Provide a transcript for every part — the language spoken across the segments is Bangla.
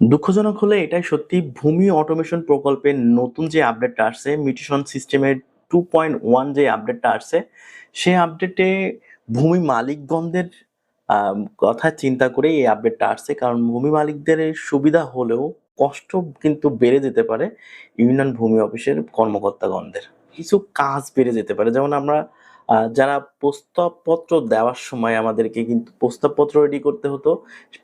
দুঃখজনক হলে এটাই সত্যি ভূমি অটোমেশন প্রকল্পের নতুন যে আপডেটটা আসছে, মিউটেশন সিস্টেমের টু পয়েন্ট ওয়ান যে আপডেটটা আসছে, সেই আপডেটে ভূমি মালিকগণদের কথা চিন্তা করে এই আপডেটটা আসছে। কারণ ভূমি মালিকদের সুবিধা হলেও কষ্ট কিন্তু বেড়ে যেতে পারে ইউনিয়ন ভূমি অফিসের কর্মকর্তাগণদের। কিছু কাজ বেড়ে যেতে পারে। যেমন আমরা যারা প্রস্তাবপত্র দেওয়ার সময় আমাদেরকে কিন্তু প্রস্তাবপত্র রেডি করতে হতো,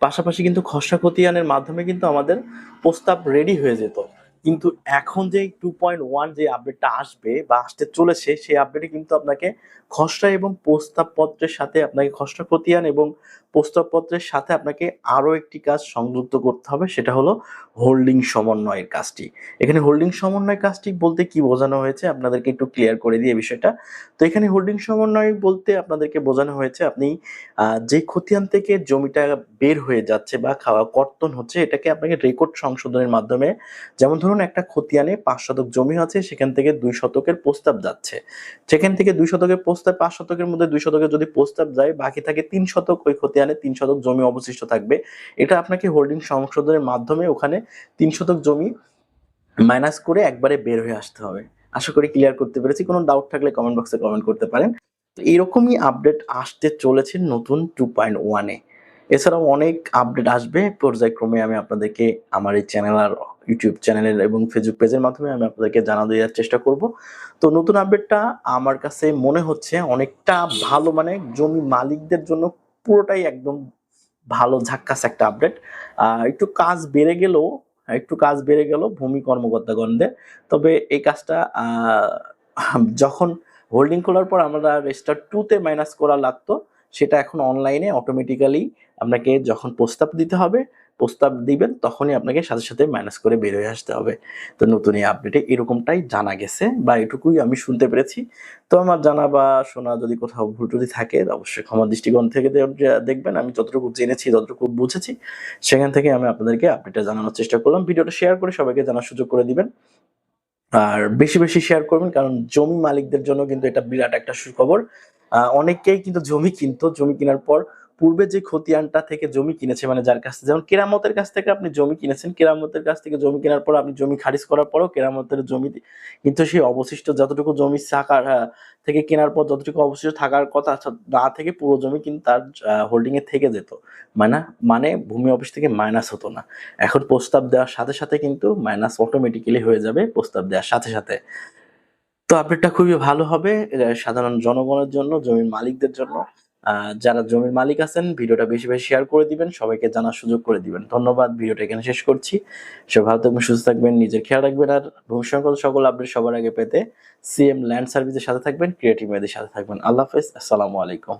পাশাপাশি কিন্তু খসড়া খতিয়ানের মাধ্যমে কিন্তু আমাদের প্রস্তাব রেডি হয়ে যেত। কিন্তু এখন যে টু পয়েন্ট ওয়ান যে আপডেটটা আসবে বা আসতে চলেছে, সেই আপডেটে কিন্তু আপনাকে খসড়া এবং প্রস্তাবপত্রের সাথে আপনাকে খসড়া খতিয়ান এবং প্রস্তাবপত্রের সাথে আপনাকে আরও একটি কাজ সংযুক্ত করতে হবে, সেটা হলো হোল্ডিং সমন্বয়ের কাজটি। এখানে হোল্ডিং সমন্বয় কাজটি বলতে কি বোঝানো হয়েছে আপনাদেরকে একটু ক্লিয়ার করে দিয়ে বিষয়টা। তো এখানে হোল্ডিং সমন্বয় বলতে আপনাদেরকে বোঝানো হয়েছে আপনি যে খতিয়ান থেকে জমিটা বের হয়ে যাচ্ছে বা খাওয়া কর্তন হচ্ছে, এটাকে আপনাকে রেকর্ড সংশোধনের মাধ্যমে, যেমন ধরুন একটা খতিয়ানে পাঁচ শতক জমি আছে, সেখান থেকে দুই শতকের প্রস্তাব যাচ্ছে। সেখান থেকে দুই শতকের প্রস্তাব, পাঁচ শতকের মধ্যে দুই শতকের যদি প্রস্তাব যায়, বাকি থাকে তিন শতক, ওই খতিয়ানে তিন শতক জমি অবশিষ্ট থাকবে। এটা আপনাকে হোল্ডিং সংশোধনের মাধ্যমে ওখানে তিন শতক জমি মাইনাস করে একবারে বের হয়ে আসতে হবে। আশা করি ক্লিয়ার করতে পেরেছি, কোনো ডাউট থাকলে কমেন্ট বক্সে কমেন্ট করতে পারেন। তো এরকমই আপডেট আসতে চলেছে নতুন টু পয়েন্ট ওয়ানে এছাড়াও অনেক আপডেট আসবে পর্যায়ক্রমে আমি আপনাদেরকে আমার এই চ্যানেল আর ইউটিউব চ্যানেলের এবং ফেসবুক পেজের মাধ্যমে আমি আপনাদেরকে জানা দেওয়ার চেষ্টা করব। তো নতুন আপডেটটা আমার কাছে মনে হচ্ছে অনেকটা ভালো মানে জমি মালিকদের জন্য পুরোটাই একদম ভালো, ঝাক্কাস একটা আপডেট একটু কাজ বেড়ে গেলেও, একটু কাজ বেড়ে গেল ভূমি কর্মকর্তাগণদের, তবে এই কাজটা যখন হোল্ডিং খোলার পর আমরা রেজিস্টার টুতে মাইনাস করা লাগতো সেটা এখন অনলাইনে অটোমেটিক্যালি আপনাকে যখন প্রস্তাব দিতে হবে, প্রস্তাব দিবেন, তখনই আপনাকে সাথে সাথে ম্যানেজ করে বের হয়ে আসতে হবে। তো নতুন এই আপডেটে এরকমটাই জানা গেছে বা এটুকুই আমি শুনতে পেরেছি। তো আমার জানা বা শোনা যদি কোথাও ভুল টুটি থাকে অবশ্যই ক্ষমা দৃষ্টিকোণ থেকে দেখবেন। আমি যতটুকু জেনেছি, যতটুকু বুঝেছি, সেখান থেকে আমি আপনাদেরকে আপডেটটা জানানোর চেষ্টা করলাম। ভিডিওটা শেয়ার করে সবাইকে জানার সুযোগ করে দিবেন। আর বেশি বেশি শেয়ার করবেন, কারণ জমি মালিকদের জন্য কিন্তু এটা বিরাট একটা সুখবর। অনেকেই কিন্তু জমি কিনতো জমি কেনার পর পূর্বে যে খতিয়ানটা থেকে জমি কিনেছে মানে যার কাছ যেমন কেরামতের কাছ থেকে আপনি জমি কিনেছেন কেরামতের কাছ থেকে জমি কেনার পর আপনি জমি খারিজ করার পরও কেরামতের জমি কিন্তু সেই অবশিষ্ট যতটুকু জমি থাকার আহ, থেকে কেনার পর যতটুকু অবশিষ্ট থাকার কথা না থেকে পুরো জমি কিন্তু তার হোল্ডিং এ থেকে যেত। মানে মানে ভূমি অফিস থেকে মাইনাস হতো না। এখন প্রস্তাব দেওয়ার সাথে সাথে কিন্তু মাইনাস অটোমেটিক্যালি হয়ে যাবে প্রস্তাব দেওয়ার সাথে সাথে। তো আপডেটটা খুবই ভালো হবে সাধারণ জনগণের জন্য, জমির মালিকদের জন্য। যারা জমির মালিক আছেন, ভিডিওটা বেশি বেশি শেয়ার করে দিবেন, সবাইকে জানার সুযোগ করে দিবেন। ধন্যবাদ, ভিডিওটা এখানে শেষ করছি। সব ভালো থাকবেন, সুস্থ থাকবেন, নিজের খেয়াল রাখবেন, আর ভবিষ্যৎ সকল আপডেট সবার আগে পেতে সিএম ল্যান্ড সার্ভিসের সাথে থাকবেন ক্রিয়েটিভ মেয়েদের সাথে থাকবেন। আল্লাহ হাফেজ, আসসালামু আলাইকুম।